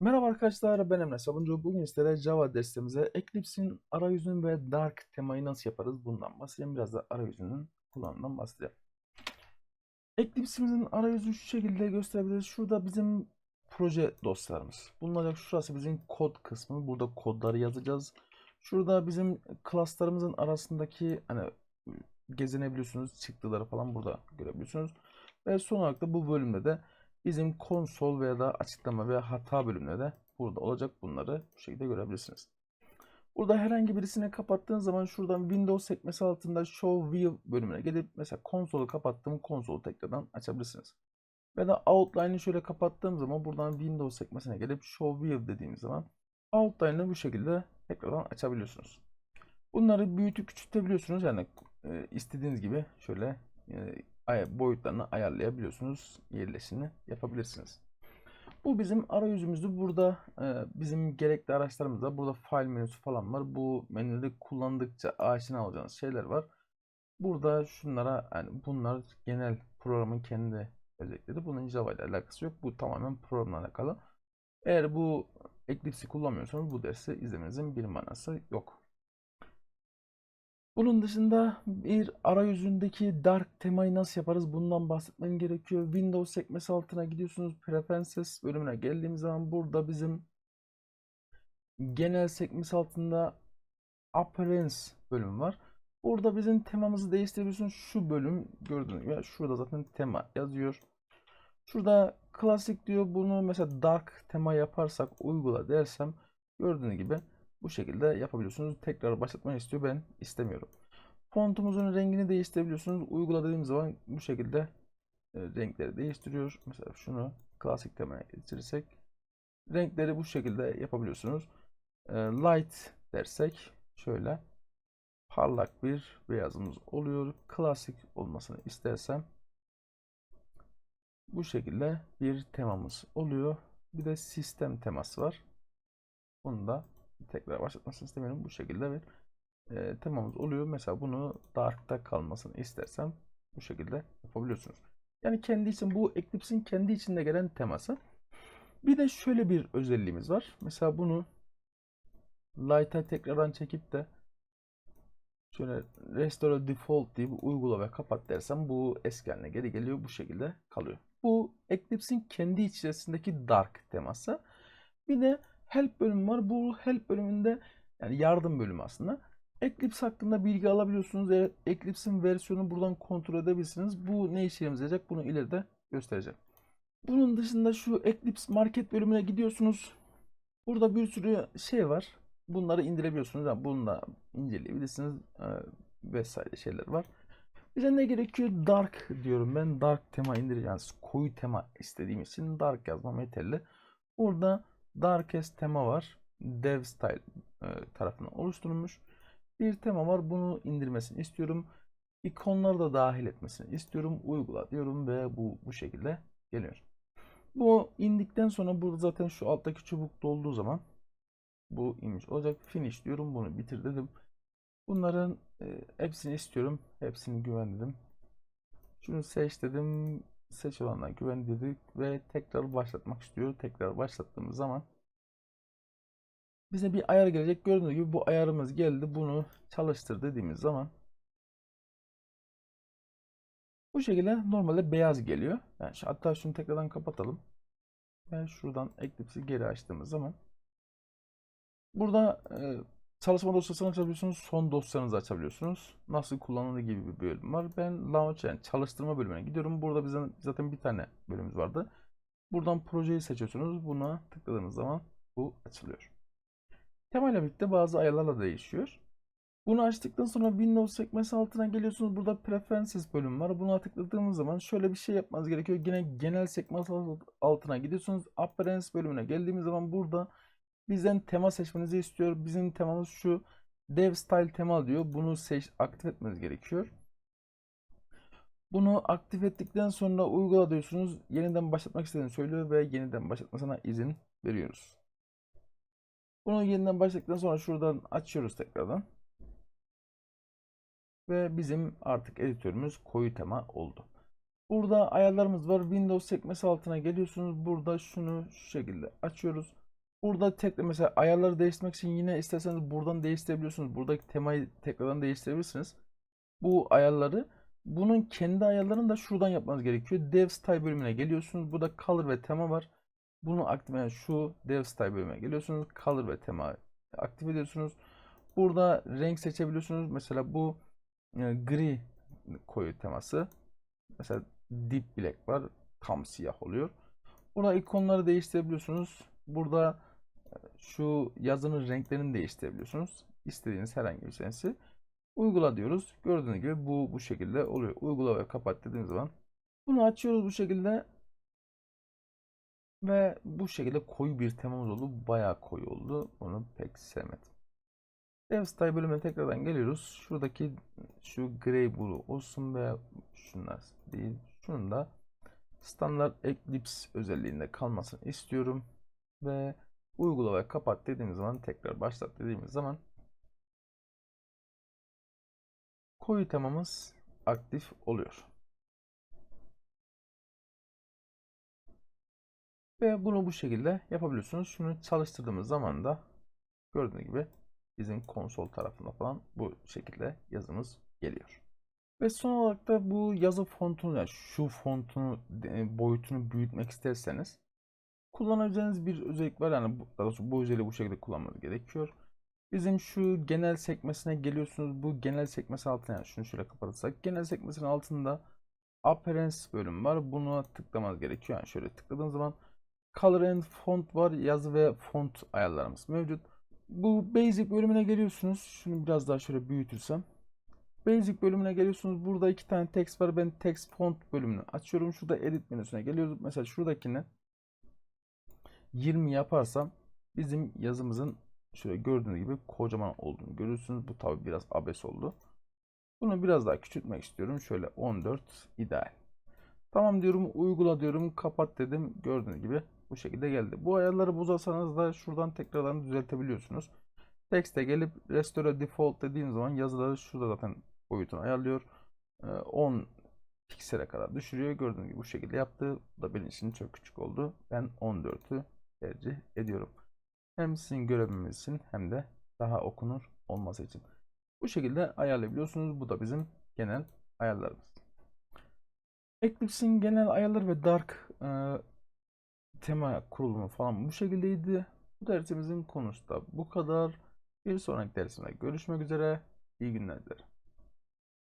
Merhaba arkadaşlar ben Emre Sabuncu. Bugün sizlere Java dersimize Eclipse'in arayüzünü ve Dark temayı nasıl yaparız bundan bahsedeceğim. Biraz da arayüzünün kullanımından bahsedeceğim. Eclipse'imizin arayüzü şu şekilde gösterebiliriz. Şurada bizim proje dosyalarımız. Bunlar şurası bizim kod kısmı. Burada kodları yazacağız. Şurada bizim classlarımızın arasındaki hani gezinebiliyorsunuz. Çıktıları falan burada görebiliyorsunuz. Ve son olarak da bu bölümde de bizim konsol veya da açıklama veya hata bölümleri de burada olacak. Bunları bu şekilde görebilirsiniz. Burada herhangi birisini kapattığın zaman şuradan Windows sekmesi altında Show View bölümüne gelip mesela konsolu kapattığım konsolu tekrardan açabilirsiniz. Ve da Outline'ı şöyle kapattığım zaman buradan Windows sekmesine gelip Show View dediğimiz zaman Outline'ı bu şekilde tekrardan açabiliyorsunuz. Bunları büyütüp küçültebiliyorsunuz. Yani e, istediğiniz gibi şöyle e, boyutlarını ayarlayabiliyorsunuz. Yerleşini yapabilirsiniz. Bu bizim arayüzümüzdü. Burada e, bizim gerekli araçlarımızda burada file menüsü falan var. Bu menüde kullandıkça aşina olacağınız şeyler var. Burada şunlara yani bunlar genel programın kendi özellikleri. Bunun Java ile alakası yok. Bu tamamen programla alakalı. Eğer bu Eclipse'i kullanmıyorsanız bu dersi izlemenizin bir manası yok. Bunun dışında bir arayüzündeki dark temayı nasıl yaparız bundan bahsetmem gerekiyor. Windows sekmesi altına gidiyorsunuz. Preferences bölümüne geldiğimiz zaman burada bizim genel sekmesi altında Appearance bölümü var. Burada bizim temamızı değiştirebiliyorsunuz. Şu bölüm gördüğünüz gibi şurada zaten tema yazıyor. Şurada klasik diyor. Bunu mesela dark tema yaparsak uygula dersem gördüğünüz gibi bu şekilde yapabiliyorsunuz. Tekrar başlatmayı istiyor. Ben istemiyorum. Fontumuzun rengini değiştirebiliyorsunuz. Uygula zaman bu şekilde e, renkleri değiştiriyor. Mesela şunu klasik temaya getirirsek renkleri bu şekilde yapabiliyorsunuz. E, light dersek şöyle parlak bir beyazımız oluyor. Klasik olmasını istersem bu şekilde bir temamız oluyor. Bir de sistem teması var. Bunu da tekrar başlatmasını istemiyorum. Bu şekilde bir e, temamız oluyor. Mesela bunu dark'ta kalmasını istersem bu şekilde yapabiliyorsunuz. Yani kendi için bu Eclipse'in kendi içinde gelen teması. Bir de şöyle bir özelliğimiz var. Mesela bunu Light'a tekrardan çekip de şöyle Restore Default deyip uygula ve kapat dersem bu eski haline geri geliyor. Bu şekilde kalıyor. Bu Eclipse'in kendi içerisindeki dark teması. Bir de help bölümü var. Bu help bölümünde yani yardım bölümü aslında. Eclipse hakkında bilgi alabiliyorsunuz. Eclipse'in versiyonunu buradan kontrol edebilirsiniz. Bu ne işe yarayacak bunu ileride göstereceğim. Bunun dışında şu Eclipse Market bölümüne gidiyorsunuz. Burada bir sürü şey var. Bunları indirebiliyorsunuz. Yani bunu da inceleyebilirsiniz. Ee, vesaire şeyler var. Bize ne gerekiyor? Dark diyorum ben. Dark tema indireceğiz. Koyu tema istediğim için dark yazmam yeterli. Burada Darkest tema var. Dev Style e, tarafından oluşturulmuş. Bir tema var. Bunu indirmesini istiyorum. İkonları da dahil etmesini istiyorum. Uygula diyorum ve bu bu şekilde geliyor. Bu indikten sonra burada zaten şu alttaki çubuk dolduğu zaman bu inmiş olacak. Finish diyorum. Bunu bitir dedim. Bunların e, hepsini istiyorum. Hepsini güvenledim. Şunu seç dedim. Seç olanlar güven dedik ve tekrar başlatmak istiyor. Tekrar başlattığımız zaman bize bir ayar gelecek. Gördüğünüz gibi bu ayarımız geldi. Bunu çalıştır dediğimiz zaman bu şekilde normalde beyaz geliyor. Yani hatta şunu tekrardan kapatalım. Ben şuradan Eclipse'i geri açtığımız zaman burada e, çalışma dosyasını açabiliyorsunuz. Son dosyanızı açabiliyorsunuz. Nasıl kullanılır gibi bir bölüm var. Ben launch yani çalıştırma bölümüne gidiyorum. Burada bizden zaten bir tane bölümümüz vardı. Buradan projeyi seçiyorsunuz. Buna tıkladığınız zaman bu açılıyor. Tema ile birlikte bazı ayarlarla değişiyor. Bunu açtıktan sonra Windows sekmesi altına geliyorsunuz. Burada Preferences bölümü var. Buna tıkladığımız zaman şöyle bir şey yapmanız gerekiyor. Yine genel sekmesi altına gidiyorsunuz. Appearance bölümüne geldiğimiz zaman burada bizden tema seçmenizi istiyor. Bizim temamız şu Dev Style tema diyor. Bunu seç, aktif etmeniz gerekiyor. Bunu aktif ettikten sonra uygula diyorsunuz. Yeniden başlatmak istediğini söylüyor ve yeniden başlatmasına izin veriyoruz. Bunu yeniden başladıktan sonra şuradan açıyoruz tekrardan. Ve bizim artık editörümüz koyu tema oldu. Burada ayarlarımız var. Windows sekmesi altına geliyorsunuz. Burada şunu şu şekilde açıyoruz. Burada tekrar mesela ayarları değiştirmek için yine isterseniz buradan değiştirebiliyorsunuz. Buradaki temayı tekrardan değiştirebilirsiniz. Bu ayarları bunun kendi ayarlarını da şuradan yapmanız gerekiyor. Dev Style bölümüne geliyorsunuz. Burada Color ve tema var. Bunu aktif yani şu Dev Style bölümüne geliyorsunuz. Color ve tema aktif ediyorsunuz. Burada renk seçebiliyorsunuz. Mesela bu e, gri koyu teması. Mesela Deep Black var. Tam siyah oluyor. Burada ikonları değiştirebiliyorsunuz. Burada şu yazının renklerini değiştirebiliyorsunuz. İstediğiniz herhangi bir sensi. Uygula diyoruz. Gördüğünüz gibi bu bu şekilde oluyor. Uygula ve kapat dediğimiz zaman bunu açıyoruz bu şekilde ve bu şekilde koyu bir temamız oldu. Bayağı koyu oldu. Onu pek sevmedim. Dev bölümüne tekrardan geliyoruz. Şuradaki şu gray blue olsun veya şunlar değil. Şunun da standart Eclipse özelliğinde kalmasını istiyorum. Ve uygula ve kapat dediğimiz zaman tekrar başlat dediğimiz zaman koyu temamız aktif oluyor. Ve bunu bu şekilde yapabiliyorsunuz. Şunu çalıştırdığımız zaman da gördüğünüz gibi bizim konsol tarafında falan bu şekilde yazımız geliyor. Ve son olarak da bu yazı fontunu yani şu fontunu e, boyutunu büyütmek isterseniz kullanabileceğiniz bir özellik var. Yani bu, daha doğrusu bu özelliği bu şekilde kullanmanız gerekiyor. Bizim şu genel sekmesine geliyorsunuz. Bu genel sekmesi altına yani şunu şöyle kapatırsak genel sekmesinin altında Appearance bölüm var. Buna tıklamanız gerekiyor. Yani şöyle tıkladığınız zaman Color and Font var. Yazı ve font ayarlarımız mevcut. Bu Basic bölümüne geliyorsunuz. Şunu biraz daha şöyle büyütürsem. Basic bölümüne geliyorsunuz. Burada iki tane text var. Ben text font bölümünü açıyorum. Şurada edit menüsüne geliyoruz. Mesela şuradakini 20 yaparsam bizim yazımızın şöyle gördüğünüz gibi kocaman olduğunu görürsünüz. Bu tabi biraz abes oldu. Bunu biraz daha küçültmek istiyorum. Şöyle 14 ideal. Tamam diyorum, uygula diyorum, kapat dedim. Gördüğünüz gibi bu şekilde geldi. Bu ayarları bozarsanız da şuradan tekrardan düzeltebiliyorsunuz. Text'e gelip Restore Default dediğim zaman yazıları şurada zaten boyutunu ayarlıyor. 10 piksele kadar düşürüyor. Gördüğünüz gibi bu şekilde yaptı. Bu da benim için çok küçük oldu. Ben 14'ü tercih ediyorum. Hem sizin görebilmeniz için hem de daha okunur olması için. Bu şekilde ayarlayabiliyorsunuz. Bu da bizim genel ayarlarımız. Eclipse'in genel ayarları ve Dark e, tema kurulumu falan bu şekildeydi. Bu dersimizin konusu da bu kadar. Bir sonraki dersimde görüşmek üzere. İyi günler dilerim.